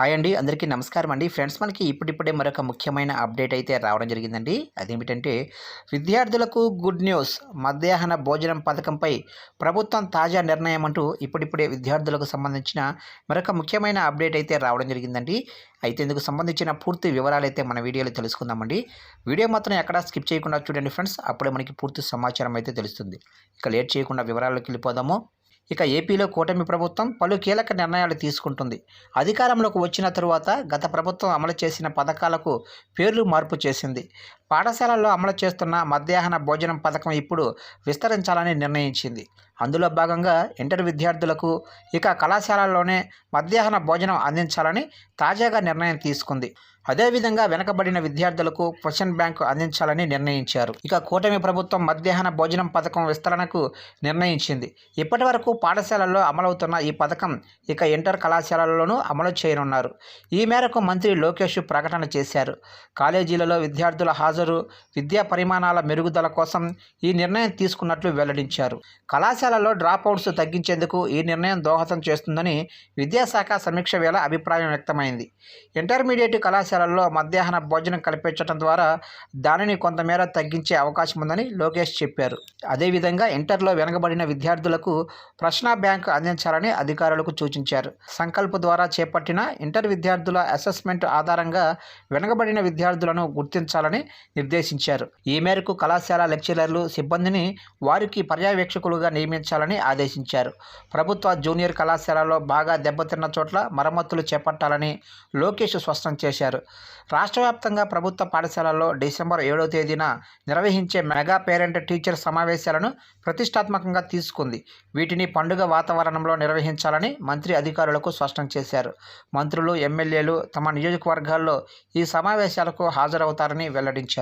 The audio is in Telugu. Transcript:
హాయ్ అండి. అందరికీ నమస్కారం అండి. ఫ్రెండ్స్ మనకి ఇప్పుడిప్పుడే మరొక ముఖ్యమైన అప్డేట్ అయితే రావడం జరిగిందండి. అదేమిటంటే విద్యార్థులకు గుడ్ న్యూస్ మధ్యాహ్న భోజనం పథకంపై ప్రభుత్వం తాజా నిర్ణయం అంటూ ఇప్పుడిప్పుడే విద్యార్థులకు సంబంధించిన మరొక ముఖ్యమైన అప్డేట్ అయితే రావడం జరిగిందండి. అయితే ఇందుకు సంబంధించిన పూర్తి వివరాలు అయితే మన వీడియోలో తెలుసుకుందామండి. వీడియో మాత్రం ఎక్కడా స్కిప్ చేయకుండా చూడండి ఫ్రెండ్స్. అప్పుడే మనకి పూర్తి సమాచారం అయితే తెలుస్తుంది. ఇక లేట్ చేయకుండా వివరాల్లోకి వెళ్ళిపోదాము. ఇక ఏపీలో కూటమి ప్రభుత్వం పలు కీలక నిర్ణయాలు తీసుకుంటుంది. అధికారంలోకి వచ్చిన తరువాత గత ప్రభుత్వం అమలు చేసిన పథకాలకు పేర్లు మార్పు చేసింది. పాఠశాలల్లో అమలు చేస్తున్న మధ్యాహ్న భోజనం పథకం ఇప్పుడు విస్తరించాలని నిర్ణయించింది. అందులో భాగంగా ఇంటర్ విద్యార్థులకు ఇక కళాశాలల్లోనే మధ్యాహ్న భోజనం అందించాలని తాజాగా నిర్ణయం తీసుకుంది. అదేవిధంగా వెనకబడిన విద్యార్థులకు క్వశ్చన్ బ్యాంకు అందించాలని నిర్ణయించారు. ఇక కూటమి ప్రభుత్వం మధ్యాహ్న భోజనం పథకం విస్తరణకు నిర్ణయించింది. ఇప్పటి వరకు పాఠశాలల్లో అమలవుతున్న ఈ పథకం ఇక ఇంటర్ కళాశాలల్లోనూ అమలు చేయనున్నారు. ఈ మేరకు మంత్రి లోకేష్ ప్రకటన చేశారు. కాలేజీలలో విద్యార్థుల హాజరు విద్యా పరిమాణాల మెరుగుదల కోసం ఈ నిర్ణయం తీసుకున్నట్లు వెల్లడించారు. కళాశాలలో డ్రాప్అవుట్స్ తగ్గించేందుకు ఈ నిర్ణయం దోహదం చేస్తుందని విద్యాశాఖ సమీక్ష వేళ అభిప్రాయం వ్యక్తమైంది. ఇంటర్మీడియట్ కళాశాలల్లో మధ్యాహ్న భోజనం కల్పించడం ద్వారా దానిని కొంతమేర తగ్గించే అవకాశం ఉందని లోకేష్ చెప్పారు. అదేవిధంగా ఇంటర్లో వెనకబడిన విద్యార్థులకు ప్రశ్న బ్యాంక్ అందించాలని అధికారులకు సూచించారు. సంకల్ప్ ద్వారా చేపట్టిన ఇంటర్ విద్యార్థుల అసెస్మెంట్ ఆధారంగా వెనకబడిన విద్యార్థులను గుర్తించాలని నిర్దేశించారు. ఈ మేరకు కళాశాల లెక్చరర్లు సిబ్బందిని వారికి పర్యవేక్షకులుగా నియమించాలని ఆదేశించారు. ప్రభుత్వ జూనియర్ కళాశాలలో బాగా దెబ్బతిన్న చోట్ల మరమ్మతులు చేపట్టాలని లోకేష్ స్పష్టం చేశారు. రాష్ట్ర వ్యాప్తంగా ప్రభుత్వ పాఠశాలల్లో డిసెంబర్ ఏడో తేదీన నిర్వహించే మెగా పేరెంట్ టీచర్ సమావేశాలను ప్రతిష్టాత్మకంగా తీసుకుంది. వీటిని పండుగ వాతావరణంలో నిర్వహించాలని మంత్రి అధికారులకు స్పష్టం చేశారు. మంత్రులు ఎమ్మెల్యేలు తమ నియోజకవర్గాల్లో ఈ సమావేశాలకు హాజరవుతారని వెల్లడించారు.